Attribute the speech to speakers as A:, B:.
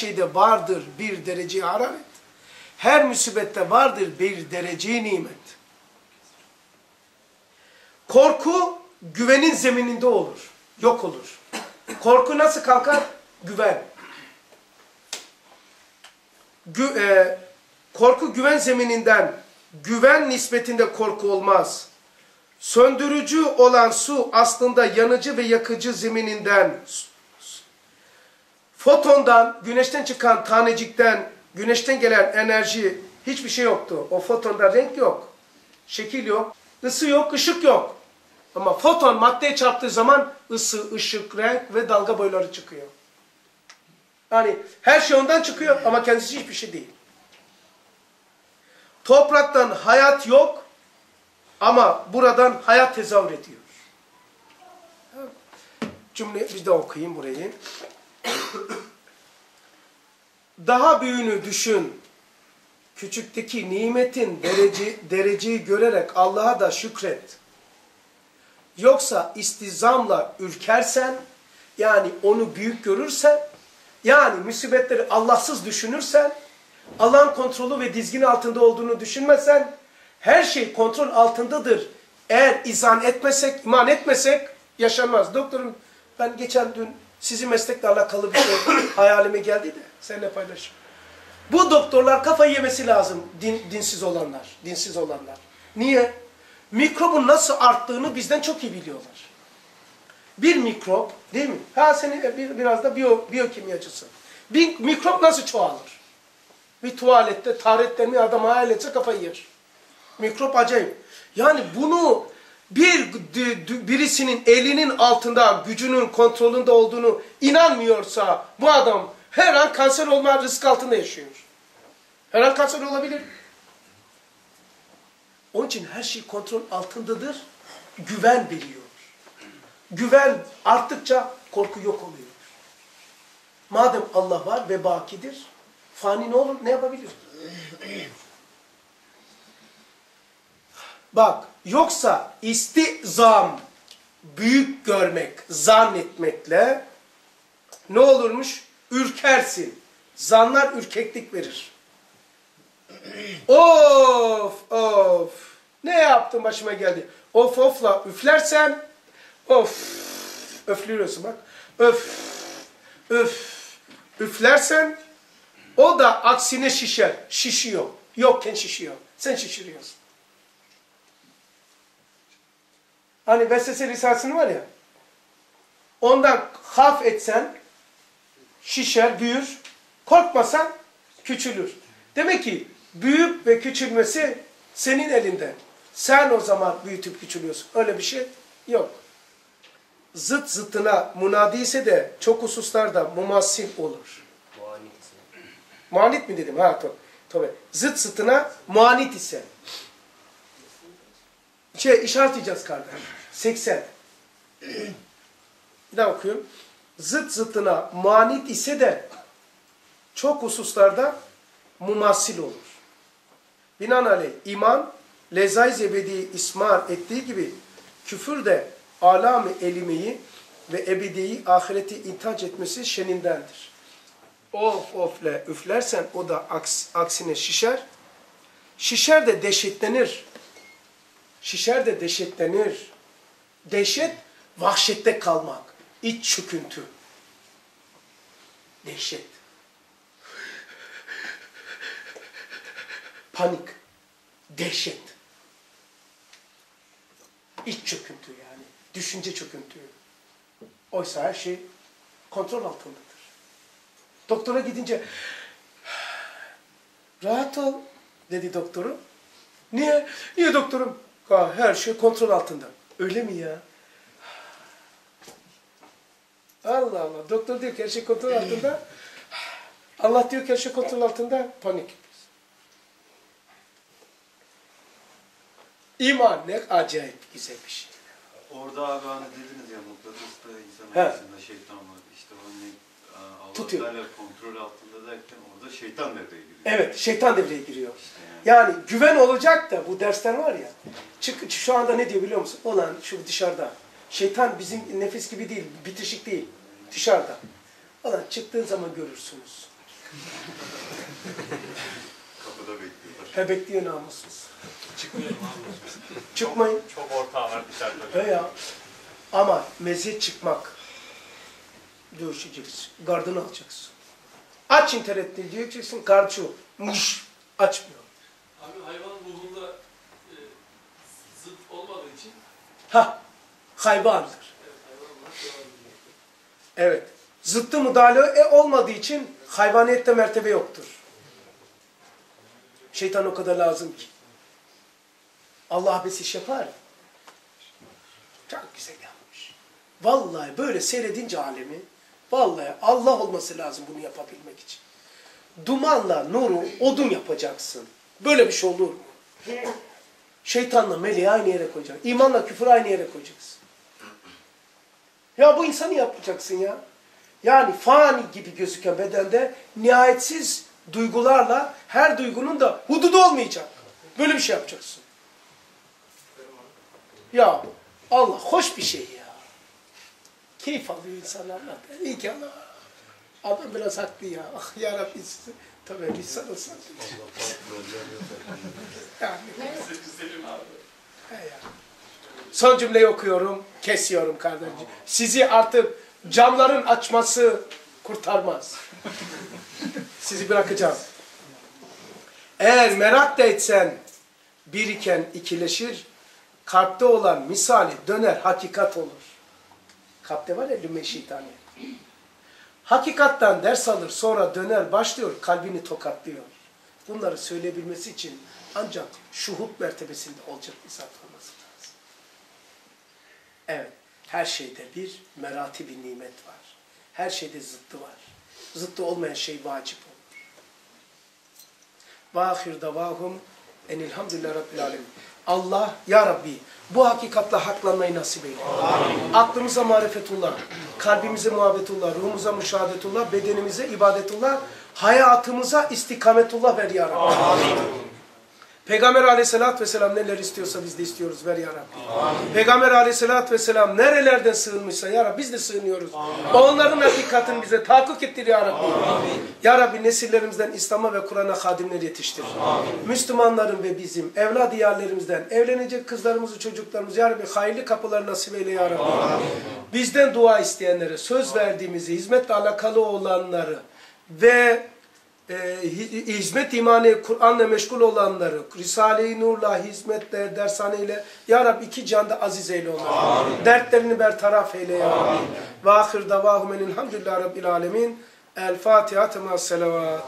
A: şeyde vardır bir derece hararet. Her musibette vardır bir derece nimet. Korku güvenin zemininde olur. Yok olur. Korku nasıl kalkar? Güven. Gü, e, korku güven zemininden, güven nispetinde korku olmaz. Söndürücü olan su aslında yanıcı ve yakıcı zemininden, fotondan, güneşten çıkan tanecikten, güneşten gelen enerji hiçbir şey yoktu. O fotonda renk yok, şekil yok, ısı yok, ışık yok. Ama foton maddeye çarptığı zaman ısı, ışık, renk ve dalga boyları çıkıyor. Yani her şey ondan çıkıyor ama kendisi hiçbir şey değil. Topraktan hayat yok ama buradan hayat tezahür ediyor. Cümle bir de okuyayım burayı. Daha büyüğünü düşün. Küçükteki nimetin derece, dereceyi görerek Allah'a da şükret. Yoksa istizamla ürkersen, yani onu büyük görürsen, yani musibetleri Allahsız düşünürsen, Allah'ın kontrolü ve dizgini altında olduğunu düşünmesen, her şey kontrol altındadır. Eğer izan etmesek, iman etmesek yaşanmaz. Doktorum ben geçen dün sizin meslekle alakalı bir şey hayalime geldi de seninle paylaşayım. Bu doktorlar kafayı yemesi lazım din, dinsiz olanlar, dinsiz olanlar. Niye? Mikrobun nasıl arttığını bizden çok iyi biliyorlar. Bir mikrop, değil mi? Ha seni bir, biraz da biyo, biyokimyacısın. Bir mikrop nasıl çoğalır? Bir tuvalette, taharetlerini adam hayal etse kafayı yer. Mikrop acayip. Yani bunu bir birisinin elinin altında, gücünün kontrolünde olduğunu inanmıyorsa bu adam her an kanser olma risk altında yaşıyor. Her an kanser olabilir. Onun için her şey kontrol altındadır. Güven veriyor. Güven arttıkça korku yok oluyor. Madem Allah var ve bakidir, fani ne olur, ne yapabilir? Bak, yoksa istizam, büyük görmek, zannetmekle ne olurmuş? Ürkersin. Zanlar ürkeklik verir. Of, of. Ne yaptım başıma geldi. Of ofla üflersen, of, öflüyorsun bak. Öf, öf, üflersen, o da aksine şişer. Şişiyor. Yokken şişiyor. Sen şişiriyorsun. Hani vesvese lisansını var ya, ondan haf etsen, şişer, büyür, korkmasan küçülür. Demek ki büyüyüp ve küçülmesi senin elinde. Sen o zaman büyütüp küçülüyorsun. Öyle bir şey yok. Zıt zıttına munadi ise de çok hususlarda mumassil olur. Muanit mi dedim? Ha tabii. tabii. Zıt zıttına muanit ise. Şey işaretleyeceğiz kardeş. 80. Bir daha okuyorum. Zıt zıttına muanit ise de çok hususlarda mumassil olur. Binaenaleyh iman, lezay zebedi ismar ettiği gibi küfür de alam-ı elimeyi ve ebediyi ahireti intac etmesi şenindendir. Of ofle üflersen o da aks, aksine şişer. Şişer de deşetlenir. Şişer de deşetlenir. Dehşet, vahşette kalmak. iç çöküntü. Dehşet. Panik. Dehşet. İç çöküntü yani. Düşünce çöküntü. Oysa her şey kontrol altındadır. Doktora gidince rahat ol dedi doktoru. Niye? Niye doktorum? Her şey kontrol altında. Öyle mi ya? Allah Allah. Doktor diyor ki her şey kontrol altında. Allah diyor ki her şey kontrol altında. Panik. İman ne acayip güzel bir şey.
B: Orada abi hani dediniz ya mıknatısta insan arasında şeytan var. İşte onu e, Allah
A: Tutuyor.
B: Teala kontrol altında derken orada şeytan devreye giriyor.
A: Evet, şeytan devreye giriyor.
B: İşte yani.
A: Yani güven olacak da bu dersler var ya. Çık, şu anda ne diyor biliyor musun? Olan şu dışarıda. Şeytan bizim nefis gibi değil, bitişik değil. Dışarıda. Olan çıktığın zaman görürsünüz.
B: Kapıda bekliyorlar.
A: He bekliyor namussuz.
C: Çıkmayalım abi.
A: Çıkmayın.
C: Çok ortağı var dışarıda.
A: He ya. Ama meziyet çıkmak. Dövüşeceksin. Gardını alacaksın. Aç internette diyeceksin. Garçu. Muş. Açmıyor.
D: Abi hayvanın ruhunda e, zıt olmadığı için
A: Ha. Hayvandır.
D: evet, ediyor.
A: Evet. Zıttı müdahale e, olmadığı için hayvaniyette mertebe yoktur. Şeytan o kadar lazım ki. Allah abes iş yapar. Çok güzel yapmış. Vallahi böyle seyredince alemi, vallahi Allah olması lazım bunu yapabilmek için. Dumanla nuru odun yapacaksın. Böyle bir şey olur mu? Şeytanla meleği aynı yere koyacaksın. İmanla küfür aynı yere koyacaksın. Ya bu insanı yapacaksın ya. Yani fani gibi gözüken bedende nihayetsiz duygularla her duygunun da hududu olmayacak. Böyle bir şey yapacaksın. Ya Allah hoş bir şey ya. Keyif alıyor insan Allah'tan. İyi ki Allah. Adam biraz haklı ya. Ah ya Rabbi sizi. Tabii biz sana sattık. Yani.
D: Güzelim abi.
A: He ya. Son cümleyi okuyorum, kesiyorum kardeşim. Sizi artık camların açması kurtarmaz. Sizi bırakacağım. Eğer merak da etsen bir iken ikileşir, kalpte olan misali döner hakikat olur. Kalpte var ya lümme. Hakikattan ders alır sonra döner başlıyor kalbini tokatlıyor. Bunları söyleyebilmesi için ancak şuhut mertebesinde olacak zat olması lazım. Evet, her şeyde bir merati bir nimet var. Her şeyde zıttı var. Zıttı olmayan şey vacip olur. Ve ahir davahum enilhamdülillah rabbil alemin. Allah, Ya Rabbi bu hakikatla haklanmayı nasip eyle. Aklımıza marifetullah, kalbimize muhabbetullah, ruhumuza müşahadetullah, bedenimize ibadetullah, hayatımıza istikametullah ver Ya Rabbi. Peygamber aleyhissalatü vesselam neler istiyorsa biz de istiyoruz ver ya Rabbi. Peygamber aleyhissalatü vesselam nerelerden sığınmışsa ya Rabbi biz de sığınıyoruz. Onların hakikatini bize tahakkuk ettir ya Rabbi. Ya Rabbi nesillerimizden İslam'a ve Kur'an'a hadimler yetiştir. Müslümanların ve bizim evlad yerlerimizden evlenecek kızlarımızı çocuklarımızı ya Rabbi hayırlı kapılar nasip eyle ya Rabbi. Bizden dua isteyenlere söz verdiğimizi hizmetle alakalı olanları ve e, hi- hizmet imanı Kur'an'la meşgul olanları, Risale-i Nur'la, hizmetle, dershaneyle Ya Rabbi iki canda aziz eyle onları. Dertlerini bertaraf eyle Ya Rabbi. Ve ahir davahumen elhamdülillah Rabbil alemin. El Fatiha tema selavat.